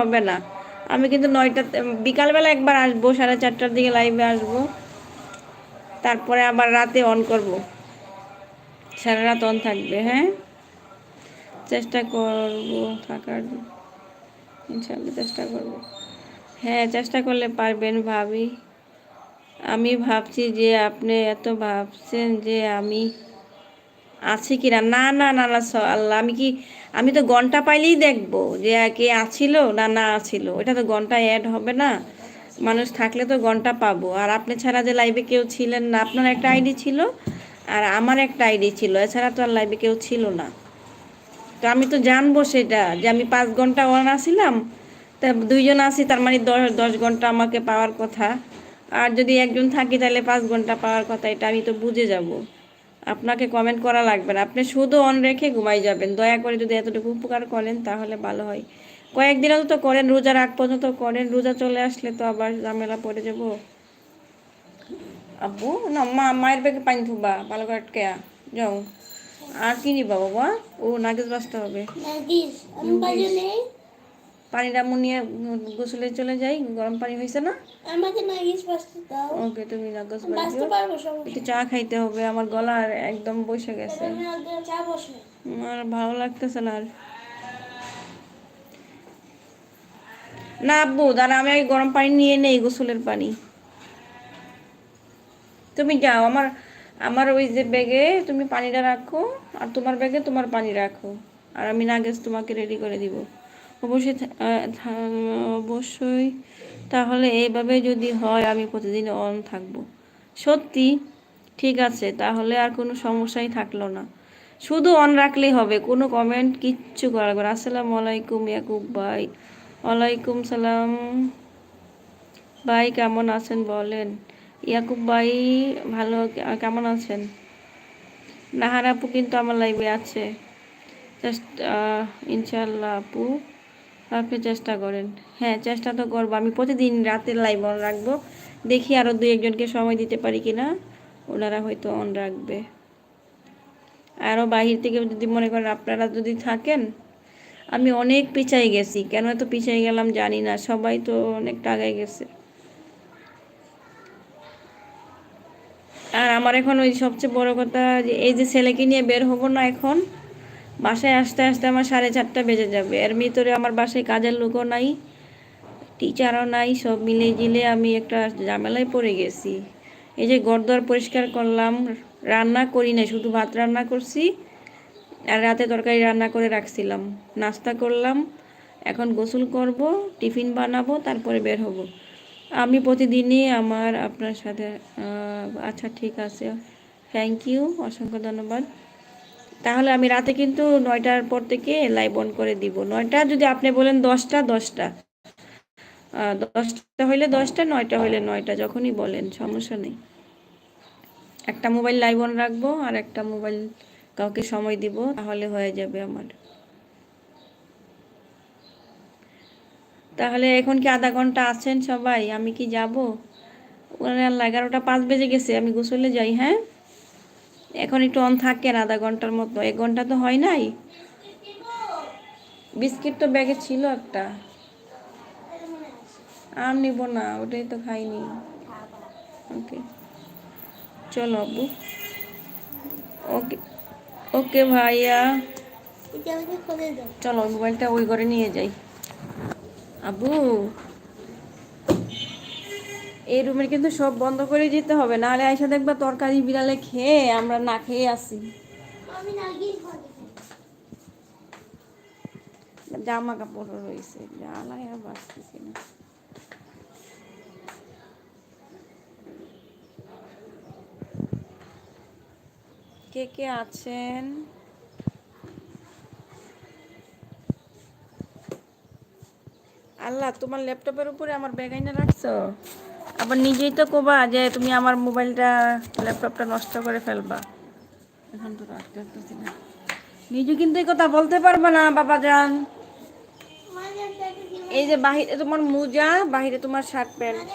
হবে না। আমি কিন্তু নয়টা বিকালবেলা একবার আসব, সাড়ে চারটার দিকে লাইভে আসব। তারপরে আবার রাতে অন করব। সারা রাত অন থাকবে হ্যাঁ? চেষ্টা করব থাকার ইনশাল্লাহ চেষ্টা করব। হ্যাঁ চেষ্টা করলে পারবেন ভাবি। আমি ভাবছি যে আপনি এত ভাবছেন যে আমি আছি কি না না না না না আল্লাহ আমি কি, আমি তো ঘণ্টা পাইলেই দেখব যে কে আছিল না না আছিল। ওটা তো ঘণ্টা অ্যাড হবে না। মানুষ থাকলে তো ঘণ্টা পাবো। আর আপনি ছাড়া যে লাইভে কেউ ছিলেন না, আপনার একটা আইডি ছিল আর আমার একটা আইডি ছিল, এছাড়া তো আর লাইভে কেউ ছিল না। তো আমি তো জানব সেটা, যে আমি পাঁচ ঘণ্টা অন আসিলাম, তা দুইজন আসি তার মানে দশ দশ ঘণ্টা আমাকে পাওয়ার কথা। আর যদি একজন থাকি তাহলে পাঁচ ঘণ্টা পাওয়ার কথা, এটা আমি তো বুঝে যাব। আপনাকে কমেন্ট করা লাগবে না। আপনি শুধু অন রেখে ঘুমাই যাবেন। দয়া করে যদি এতটুকু উপকার করেন তাহলে ভালো হয়। কয়েকদিনও তো করেন রোজার আগ পর্যন্ত করেন রোজা চলে আসলে তো আবার ঝামেলা পড়ে যাব। আব্বু না মা মায়ের ব্যাগে পানি থুবা ভালো করে আটকে যাও। আর কি নিবা বাবা? ও নাগেজ বাঁচতে হবে। নাগিস পানিটা মুনিয়ে গোসলে চলে যাই গরম পানি হয়েছে না? আমাকে নাগিস বাজতে দাও। ওকে তুমি নাগজ বাজতে পারব একটু চা খাইতে হবে আমার গলা আর একদম বসে গেছে। চা বসে। আমার ভালো লাগতেছে না আর। না আব্বু দাঁড়া আমি আগে গরম পানি নিয়ে নেই গোসলের পানি। তুমি যাও আমার আমার ওই যে ব্যাগে তুমি পানিটা রাখো আর তোমার ব্যাগে তোমার পানি রাখো। আর আমি নাগেজ তোমাকে রেডি করে দিব। অবশ্যই অবশ্যই। তাহলে এইভাবে যদি হয়, আমি প্রতিদিন অন থাকব। সত্যি? ঠিক আছে, তাহলে আর কোনো সমস্যাই থাকল না। শুধু অন রাখলেই হবে, কোনো কমেন্ট কিচ্ছু করা না। আসসালামু আলাইকুম, ইয়াকুব ভাই। ওয়ালাইকুম সালাম। ভাই, কেমন আছেন বলেন? ইয়াকুব ভাই, ভালো, কেমন আছেন? নাহার আপু কিন্তু আমার লাইভে আছে। জাস্ট ইনশাল্লাহ আপু। আপনি চেষ্টা করেন। হ্যাঁ চেষ্টা তো করব। আমি প্রতিদিন রাতের লাইভ অন রাখব। দেখি আরও দু একজনকে সময় দিতে পারি কি না ওনারা হয়তো অন রাখবে। আরও বাহির থেকে যদি মনে করেন আপনারা যদি থাকেন, আমি অনেক পিছাই গেছি। কেন এত পিছাই গেলাম জানি না। সবাই তো অনেকটা আগায় গেছে। আর আমার এখন ওই সবচেয়ে বড় কথা যে, এই যে ছেলেকে নিয়ে বের হব না এখন বাসায় আসতে আসতে আমার সাড়ে চারটা বেজে যাবে। এর ভিতরে আমার বাসায় কাজের লোকও নাই টিচারও নাই, সব মিলে জিলে আমি একটা ঝামেলায় পড়ে গেছি। এই যে গরদর পরিষ্কার করলাম, রান্না করি না শুধু ভাত রান্না করছি, আর রাতে তরকারি রান্না করে রাখছিলাম। নাস্তা করলাম, এখন গোসল করব, টিফিন বানাবো, তারপরে বের হব। আমি প্রতিদিনই আমার আপনার সাথে আচ্ছা ঠিক আছে। থ্যাংক ইউ অসংখ্য ধন্যবাদ। তাহলে আমি রাতে কিন্তু নয়টার পর থেকে লাইভ অন করে দিব। নয়টা যদি আপনি বলেন দশটা দশটা। দশটা হইলে দশটা, নয়টা হইলে নয়টা, যখনই বলেন, সমস্যা নেই। একটা মোবাইল লাইভ অন রাখব আর একটা মোবাইল কাউকে সময় দিব, তাহলে হয়ে যাবে আমার। তাহলে এখন কি আধা ঘণ্টা আছেন সবাই? আমি কি যাব? আল্লাহ এগারোটা পাঁচ বেজে গেছে, আমি গোসলে যাই হ্যাঁ? এখন একটু অন থাকেন আধা ঘণ্টার মতো। এক ঘণ্টা তো হয় নাই। বিস্কিট তো ব্যাগে ছিল একটা। আর নিব না ওটাই তো খাইনি। ওকে চলো আব্বু। ওকে ওকে ভাইয়া। চলো মোবাইলটা ওই ঘরে নিয়ে যাই। আব্বু। এই রুমের কিন্তু সব বন্ধ করে যেতে হবে নাহলে আইসা দেখবা তরকারি বিড়ালে খেয়ে আমরা না খেয়ে আসি। জামা কাপড় রয়েছে জ্বালায় আর বাঁচতেছি না। কে কে আছেন? আল্লাহ তোমার ল্যাপটপের উপরে আমার ব্যাগ আইনা রাখছো? আবার নিজেই তো কোবা যে তুমি আমার মোবাইলটা, ল্যাপটপটা নষ্ট করে ফেলবা। এখন তো নিজে কিন্তু এই কথা বলতে পারবে না, বাবা যান এই যে বাহিরে তোমার মোজা, বাহিরে তোমার শার্ট প্যান্ট